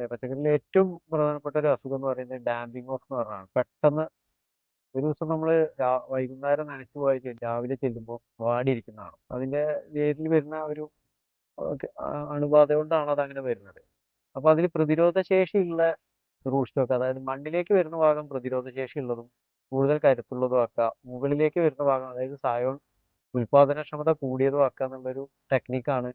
പിന്നെ പച്ചക്കറിയിൽ ഏറ്റവും പ്രധാനപ്പെട്ട ഒരു അസുഖം എന്ന് പറയുന്നത് ഡാമ്പിംഗ് ഓഫ് എന്ന് പറഞ്ഞാണ്. പെട്ടെന്ന് ഒരു ദിവസം നമ്മൾ വൈകുന്നേരം നനച്ചു പോയി രാവിലെ ചെല്ലുമ്പോൾ വാടിയിരിക്കുന്നതാണ്. അതിന്റെ പേരിൽ വരുന്ന ഒരു അണുബാധ കൊണ്ടാണ് അത് അങ്ങനെ വരുന്നത്. അപ്പൊ അതിൽ പ്രതിരോധ ശേഷിയുള്ള റൂട്ട് അതായത് മണ്ണിലേക്ക് വരുന്ന ഭാഗം പ്രതിരോധ ശേഷി ഉള്ളതും കൂടുതൽ കരുത്തുള്ളതും ആക്കുക. മുകളിലേക്ക് വരുന്ന ഭാഗം അതായത് സായോൺ ഉൽപാദനക്ഷമത കൂടിയതും ആക്കുക എന്നുള്ളൊരു ടെക്നിക്കാണ്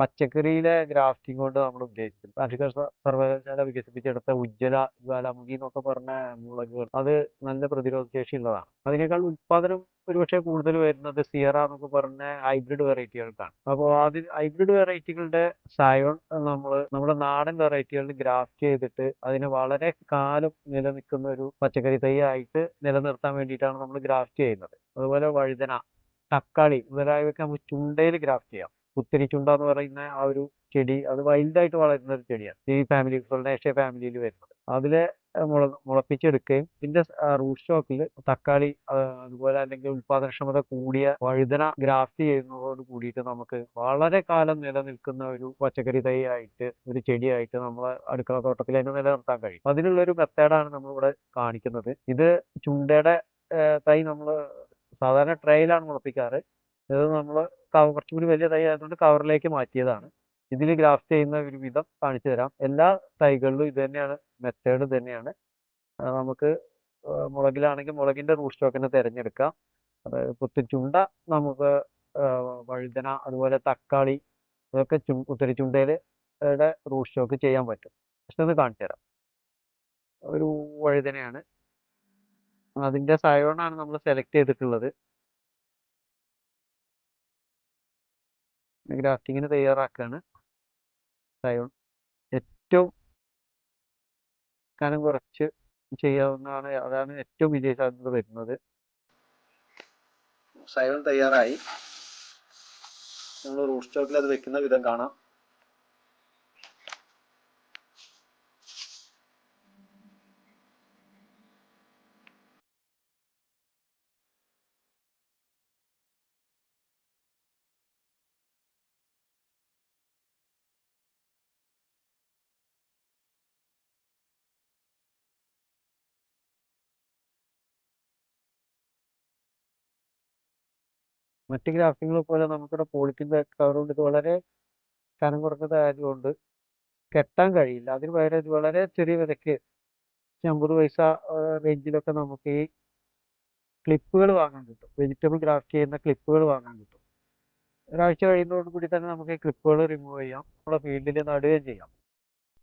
പച്ചക്കറിയിലെ ഗ്രാഫ്റ്റിംഗ് കൊണ്ട് നമ്മൾ ഉദ്ദേശിച്ചത്. കാർഷിക സർവകലാശാല വികസിപ്പിച്ചെടുത്ത ഉജ്ജ്വല ജ്വാലാമുഖി എന്നൊക്കെ പറഞ്ഞ മുളക് അത് നല്ല പ്രതിരോധ ശേഷി ഉള്ളതാണ്. അതിനേക്കാൾ ഉത്പാദനം ഒരുപക്ഷെ കൂടുതൽ വരുന്നത് സിയറ എന്നൊക്കെ പറഞ്ഞ ഹൈബ്രിഡ് വെറൈറ്റികൾക്കാണ് അപ്പോൾ അതിൽ ഹൈബ്രിഡ് വെറൈറ്റികളുടെ സായോൺ നമ്മൾ നമ്മുടെ നാടൻ വെറൈറ്റികളിൽ ഗ്രാഫ്റ്റ് ചെയ്തിട്ട് അതിനെ വളരെ കാലം നിലനിൽക്കുന്ന ഒരു പച്ചക്കറി തൈ ആയിട്ട് നിലനിർത്താൻ വേണ്ടിയിട്ടാണ് നമ്മൾ ഗ്രാഫ്റ്റ് ചെയ്യുന്നത്. അതുപോലെ വഴുതന തക്കാളി മുതലായവയൊക്കെ നമുക്ക് ചുണ്ടയിൽ ഗ്രാഫ്റ്റ് ചെയ്യാം. കുത്തിരി ചുണ്ട എന്ന് പറയുന്ന ആ ഒരു ചെടി അത് വൈൽഡായിട്ട് വളരുന്ന ഒരു ചെടിയാണ്. ഈ ഫാമിലി സൊൾനേഷ്യ ഫാമിലിയിൽ വരുന്നത്. അതിലെ മുള മുളപ്പിച്ചെടുക്കുകയും ഇതിന്റെ റൂട്ട് സ്റ്റോക്കിൽ തക്കാളി അതുപോലെ അല്ലെങ്കിൽ ഉൽപാദനക്ഷമത കൂടിയ വഴുതന ഗ്രാഫ്റ്റ് ചെയ്യുന്നതോട് കൂടിയിട്ട് നമുക്ക് വളരെ കാലം നിലനിൽക്കുന്ന ഒരു പച്ചക്കറി തൈ ആയിട്ട് ഒരു ചെടിയായിട്ട് നമ്മളെ അടുക്കള തോട്ടത്തിൽ അതിനെ നിലനിർത്താൻ കഴിയും. അതിനുള്ള ഒരു മെത്തേഡാണ് നമ്മളിവിടെ കാണിക്കുന്നത്. ഇത് ചുണ്ടയുടെ തൈ നമ്മൾ സാധാരണ ട്രെയിലാണ് മുളപ്പിക്കാറ്. ഇത് നമ്മൾ കുറച്ചും കൂടി വലിയ തൈ ആയതുകൊണ്ട് കവറിലേക്ക് മാറ്റിയതാണ്. ഇതിൽ ഗ്രാഫ്റ്റ് ചെയ്യുന്ന ഒരു വിധം കാണിച്ചു തരാം. എല്ലാ തൈകളിലും ഇത് തന്നെയാണ് മെത്തേഡ് തന്നെയാണ്. നമുക്ക് മുളകിലാണെങ്കിൽ മുളകിന്റെ റൂട്ട് സ്റ്റോക്കിനെ തിരഞ്ഞെടുക്കാം. അതായത് കുത്തിച്ചുണ്ട നമുക്ക് വഴുതന അതുപോലെ തക്കാളി ഇതൊക്കെ ചു കുത്തിരിച്ചുണ്ടയിൽ റൂട്ട് സ്റ്റോക്ക് ചെയ്യാൻ പറ്റും. പക്ഷെ ഒന്ന് കാണിച്ചു തരാം. ഒരു വഴുതനയാണ്. അതിന്റെ സയോണാണ് നമ്മൾ സെലക്ട് ചെയ്തിട്ടുള്ളത്. ഗ്രാഫ്റ്റിങ്ങിന് തയ്യാറാക്കുകയാണ് സയോൺ ഏറ്റവും കനം കുറച്ച് ചെയ്യാവുന്നതാണ് അതാണ് ഏറ്റവും വിജയ സാധ്യത വരുന്നത്. സയോൺ തയ്യാറായി. നമ്മൾ റൂട്ട് സ്റ്റോക്കിൽ അത് വെക്കുന്ന വിധം കാണാം. മറ്റ് ഗ്രാഫ്റ്റിങ്ങുകൾ പോലെ നമുക്കിവിടെ പോളിത്തീൻ കവർ കൊണ്ട് ഇത് വളരെ കനം കുറഞ്ഞതായതുകൊണ്ട് കെട്ടാൻ കഴിയില്ല. അതിന് പകരം ഇത് വളരെ ചെറിയ വിലയ്ക്ക് അമ്പത് പൈസ റേഞ്ചിലൊക്കെ നമുക്ക് ഈ ക്ലിപ്പുകൾ വാങ്ങാൻ കിട്ടും. വെജിറ്റബിൾ ഗ്രാഫ്റ്റ് ചെയ്യുന്ന ക്ലിപ്പുകൾ വാങ്ങാൻ കിട്ടും. ഒരാഴ്ച കഴിയുന്നതോട് കൂടി തന്നെ നമുക്ക് ഈ ക്ലിപ്പുകൾ റിമൂവ് ചെയ്യാം. നമ്മുടെ ഫീൽഡിൽ നടുകയും ചെയ്യാം.